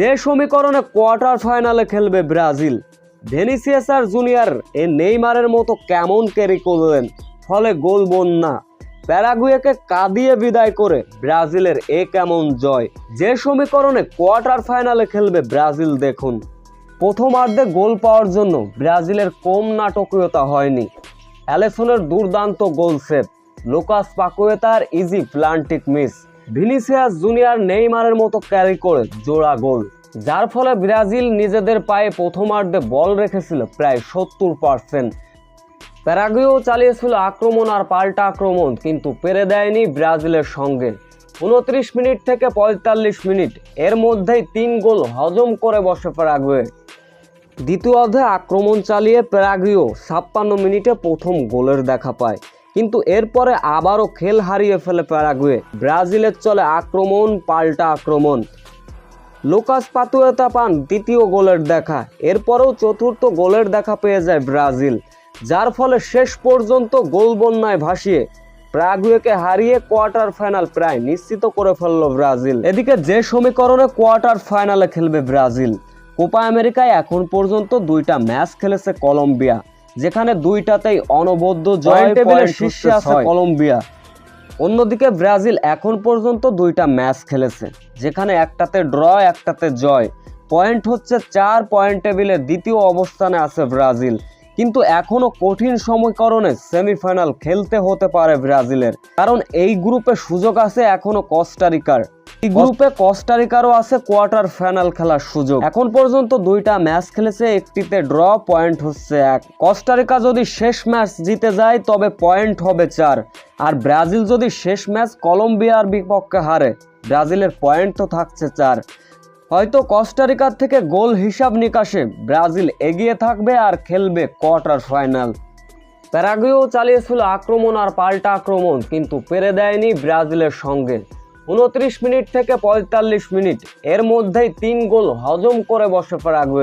যে সমীকরণে কোয়ার্টার ফাইনালে খেলবে ব্রাজিল, ভেনিসিয়াস আর জুনিয়র, এ নেইমারের মতো কেমন ক্যারি করলেন? ফলে গোল বন্যা প্যারাগুয়েকে কাঁদিয়ে বিদায় করে ব্রাজিলের এ কেমন জয়। যে সমীকরণে কোয়ার্টার ফাইনালে খেলবে ব্রাজিল, দেখুন। প্রথমার্ধে গোল পাওয়ার জন্য ব্রাজিলের কম নাটকীয়তা হয়নি। অ্যালেসনের দুর্দান্ত গোল সেভ। লোকাস পাকুয়েতার ইজি প্লান্টিক মিস। ভিনিসিয়াস জুনিয়র নেইমারের মতো ক্যারি করে জোড়া গোল। যার ফলে ব্রাজিল নিজেদের পায়ে প্রথমার্ধে বল রেখেছিল প্রায় সত্তর পার্সেন্ট প্যারাগুয়েও চালিয়েছিল আক্রমণ আর পাল্টা আক্রমণ, কিন্তু পেরে দেয়নি ব্রাজিলের সঙ্গে। উনত্রিশ মিনিট থেকে পঁয়তাল্লিশ মিনিট, এর মধ্যেই তিন গোল হজম করে বসে প্যারাগুয়ে। দ্বিতীয় অর্ধে আক্রমণ চালিয়ে প্যারাগুয়েও ছাপ্পান্ন মিনিটে প্রথম গোলের দেখা পায়। কিন্তু এরপরে আবারও খেল হারিয়ে ফেলে প্যারাগুয়ে। ব্রাজিলের চলে আক্রমণ, পাল্টা আক্রমণ। লোকাস পাতুয়েতা পান দ্বিতীয় গোলের দেখা। এরপরেও চতুর্থ গোলের দেখা পেয়ে যায় ব্রাজিল, যার ফলে শেষ পর্যন্ত গোল বন্যায় ভাসিয়ে প্রাগুয়েকে হারিয়ে কোয়ার্টার ফাইনাল প্রায় নিশ্চিত করে ফেলল ব্রাজিল। এদিকে যে সমীকরণে কোয়ার্টার ফাইনালে খেলবে ব্রাজিল, কোপা আমেরিকায় এখন পর্যন্ত দুইটা ম্যাচ খেলেছে কলম্বিয়া। যেখানে দুইটাতেই অনবদ্য জয় টেবিলের শীর্ষে আছে কলম্বিয়া। অন্যদিকে ব্রাজিল এখন পর্যন্ত দুইটা ম্যাচ খেলেছে যেখানে একটাতে ড্র একটাতে জয়। পয়েন্ট হচ্ছে চার পয়েন্ট টেবিলে দ্বিতীয় অবস্থানে আছে ব্রাজিল। কিন্তু এখনও কঠিন সমীকরণে সেমিফাইনাল খেলতে হতে পারে ব্রাজিলের কারণ এই গ্রুপে সুযোগ আছে এখনও কস্টারিকার। গ্রুপে কস্টারিকারও আছে কোয়ার্টার ফাইনাল খেলার সুযোগ। এখন পর্যন্ত দুইটা ম্যাচ খেলেছে, একটিতে ড্র, পয়েন্ট হচ্ছে এক। কস্টারিকা যদি শেষ ম্যাচ জিতে যায়, তবে পয়েন্ট হবে চার। আর ব্রাজিল যদি শেষ ম্যাচ কলম্বিয়ার বিপক্ষে হারে, ব্রাজিলের পয়েন্ট তো থাকছে চার। হয়তো কস্টারিকার থেকে গোল হিসাব নিকাশে ব্রাজিল এগিয়ে থাকবে আর খেলবে কোয়ার্টার ফাইনাল। প্যারাগুয়েও চালিয়েছিল আক্রমণ আর পাল্টা আক্রমণ, কিন্তু পেরে দেয়নি ব্রাজিলের সঙ্গে। উনত্রিশ মিনিট থেকে পঁয়তাল্লিশ মিনিট। এর মধ্যেই তিন গোল হজম করে বসে প্যারাগুয়ে